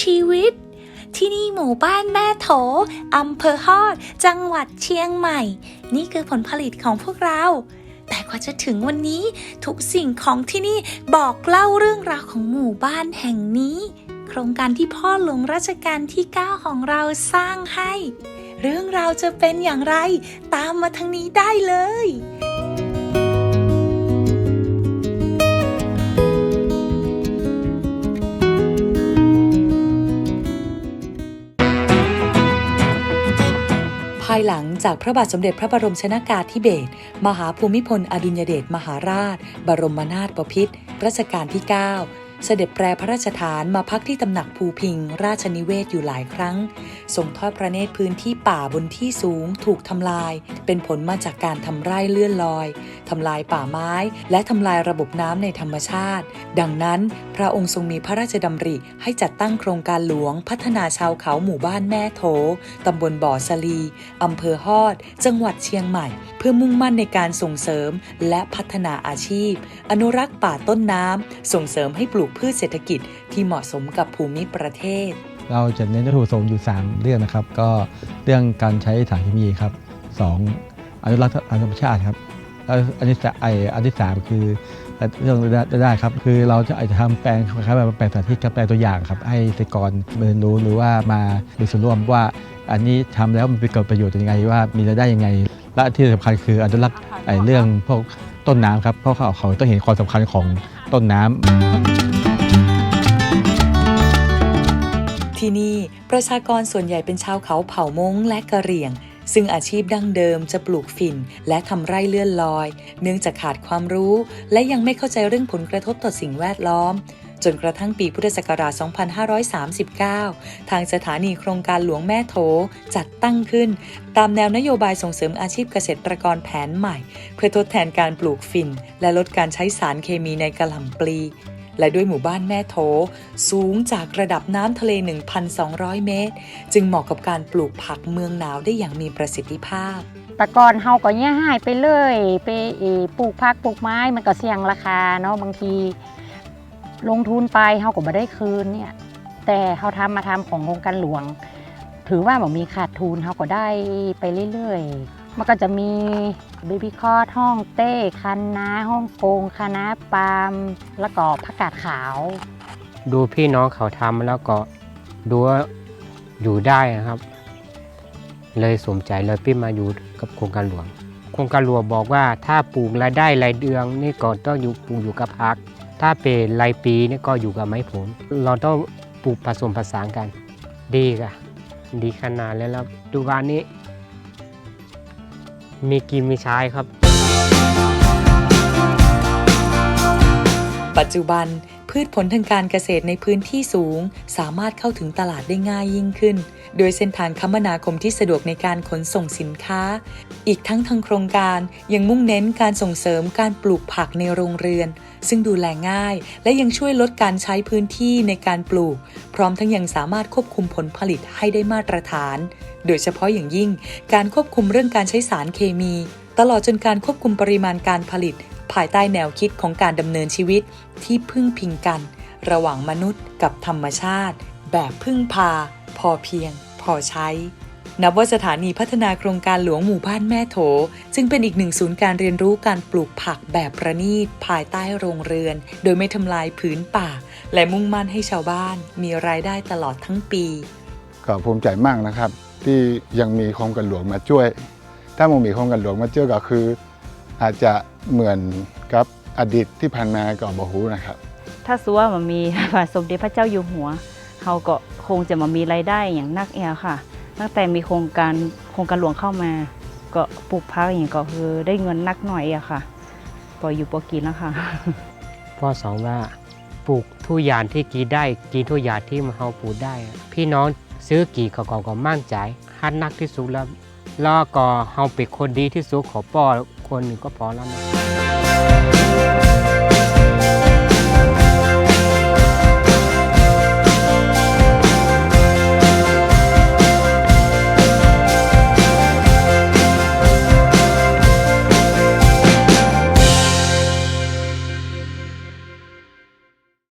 ชีวิต ที่นี่หมู่บ้านแม่โถอำเภอฮอด จังหวัดเชียงใหม่ นี่คือผลผลิตของพวกเรา แต่กว่าจะถึงวันนี้ทุกสิ่งของที่นี่บอกเล่าเรื่องราวของหมู่บ้านแห่งนี้ โครงการที่พ่อหลวงรัชกาลที่ 9 ของเราสร้างให้ เรื่องราวจะเป็นอย่างไร ตามมาทางนี้ได้เลย ภายหลังจากพระบาทสมเด็จพระบรมชนากาธิเบศรมหาภูมิพลอดุลยเดชมหาราช บรมนาถบพิตรรัชกาลที่ 9 เสด็จแปรพระราชฐานมาพักที่ตำหนักภูพิง ราชนิเวศอยู่หลายครั้งทรงทอดพระเนตรพื้นที่ป่าบนที่สูงถูกทำลาย เป็นผลมาจากการทำไร่เลื่อนลอยทำลายป่าไม้ และทำลายระบบน้ำในธรรมชาติ ดังนั้น พระองค์ทรงมีพระราชดำริให้จัดตั้งโครงการหลวง พัฒนาชาวเขาหมู่บ้านแม่โถตำบลบ่อสลีอำเภอฮอด จังหวัดเชียงใหม่ เพื่อมุ่งมั่นในการส่งเสริมและพัฒนาอาชีพ อนุรักษ์ป่าต้นน้ำส่งเสริมให้ปลูกพืชเศรษฐกิจที่เหมาะสมกับภูมิประเทศ เราจะเน้นวัตถุประสงค์อยู่ 3 เรื่องนะครับ ก็เรื่องการใช้สารเคมีครับ 2. อนุรักษ์ธรรมชาติครับแล้วอันที่สไออันที่สามคือเรื่องรายได้ครับ คือเราจะอาจจะทำแปลงคล้ายๆแบบแปลงสาธิตกับแปลงตัวอย่างครับ ให้เกษตรกรเรียนรู้หรือว่ามามีส่วนร่วมว่า อันนี้ทำแล้วมันเป็นเกิดประโยชน์ยังไงว่ามีรายได้ยังไง และที่สำคัญคืออนุรักษ์ไอเรื่องพวกต้นน้ำครับเพราะเขาเขาต้องเห็นความสำคัญของต้นน้ำ ที่นี่ประชากรส่วนใหญ่เป็นชาวเขาเผ่ามงและกะเหรี่ยง ซึ่งอาชีพดั้งเดิมจะปลูกฝิ่น และทำไร่เลื่อนลอย เนื่องจากขาดความรู้ และยังไม่เข้าใจเรื่องผลกระทบต่อสิ่งแวดล้อม จนกระทั่งปีพุทธศักราช 2539 ทางสถานีโครงการหลวงแม่โถจัดตั้งขึ้น ตามแนวนโยบายส่งเสริมอาชีพเกษตรกรแผนใหม่ เพื่อทดแทนการปลูกฝิ่น และลดการใช้สารเคมีในกระหล่ำปลี และด้วยหมู่บ้านแม่โถสูงจากระดับน้ำทะเล 1,200 เมตร จึงเหมาะกับการปลูกผักเมืองหนาวได้อย่างมีประสิทธิภาพ แต่ก่อนเฮาก็แย่หายไปเลย ไปปลูกผักปลูกไม้มันก็เสี่ยงราคาเนาะบางที ลงทุนไปเฮาก็บ่ได้คืนเนี่ยแต่เฮาทำมาทำของโครงการหลวง ถือว่าบ่มีขาดทุนเฮาก็ได้ไปเรื่อยๆ มันก็จะมีเบบี้คอร์ห้องเต้คันนาฮ่องกงคณะปาล์มแล้วก็ผักกาดขาว ดูพี่น้องเขาทำแล้วก็ดูว่าอยู่ได้นะครับ เลยสมใจเลยพี่มาอยู่กับโครงการหลวง โครงการหลวงบอกว่าถ้าปลูกรายได้รายเดือนนี่ก็ต้องอยู่ปลูกอยู่กับพัก ถ้าเป็นรายปีนี่ก็อยู่กับไม้ผล เราต้องปลูกผสมผสานกัน ดีค่ะ ดีขนาดแล้วครับดูบ้านนี้ มีกินมีใช้ครับ ปัจจุบัน พืชผลทางการเกษตรในพื้นที่สูง สามารถเข้าถึงตลาดได้ง่ายยิ่งขึ้น โดยเส้นทางคมนาคมที่สะดวกในการขนส่งสินค้า อีกทั้งทางโครงการยังมุ่งเน้นการส่งเสริมการปลูกผักในโรงเรือน ซึ่งดูแลง่าย และยังช่วยลดการใช้พื้นที่ในการปลูก พร้อมทั้งยังสามารถควบคุมผลผลิตให้ได้มาตรฐาน โดยเฉพาะอย่างยิ่ง การควบคุมเรื่องการใช้สารเคมี ตลอดจนการควบคุมปริมาณการผลิต ภายใต้แนวคิดของการดำเนินชีวิตที่พึ่งพิงกัน ระหว่างมนุษย์กับธรรมชาติ แบบพึ่งพา พอเพียง พอใช้ นับว่าสถานีพัฒนาโครงการหลวงหมู่บ้านแม่โถ จึงเป็นอีกหนึ่งศูนย์การเรียนรู้การปลูกผักแบบประณีต ภายใต้โรงเรือน โดยไม่ทำลายผืนป่า และมุ่งมั่นให้ชาวบ้าน มีรายได้ตลอดทั้งปี ก็ภูมิใจมากนะครับ ที่ยังมีโครงการหลวงมาช่วย ถ้ามันมีโครงการหลวงมาช่วยก็คือ อาจจะเหมือนกับอดีตที่ผ่านมาก็บอฮูนะครับ ถ้าสัวามันมีพระสมเด็จพระเจ้าอยู่หัวเขาก็คงจะมามีรายได้อย่างนักแอลค่ะ ตั้งแต่มีโครงการโครงการหลวงเข้ามา ก็ปลูกพักอย่างก็คือได้เงินนักหน่อยอะค่ะปล่อยอยู่ปอกินแล้วค่ะพ่อสอนว่าปลูกทุกอย่างที่กินได้กินทุกอย่างที่เราปลูกได้อะพี่น้องซื้อกี่เขาก็ก็มั่นใจฮัดนักที่สุดแล้วแล้วก็เราเป็นคนดีที่สุดขอป้อ คนหนึ่งก็พอแล้วนะ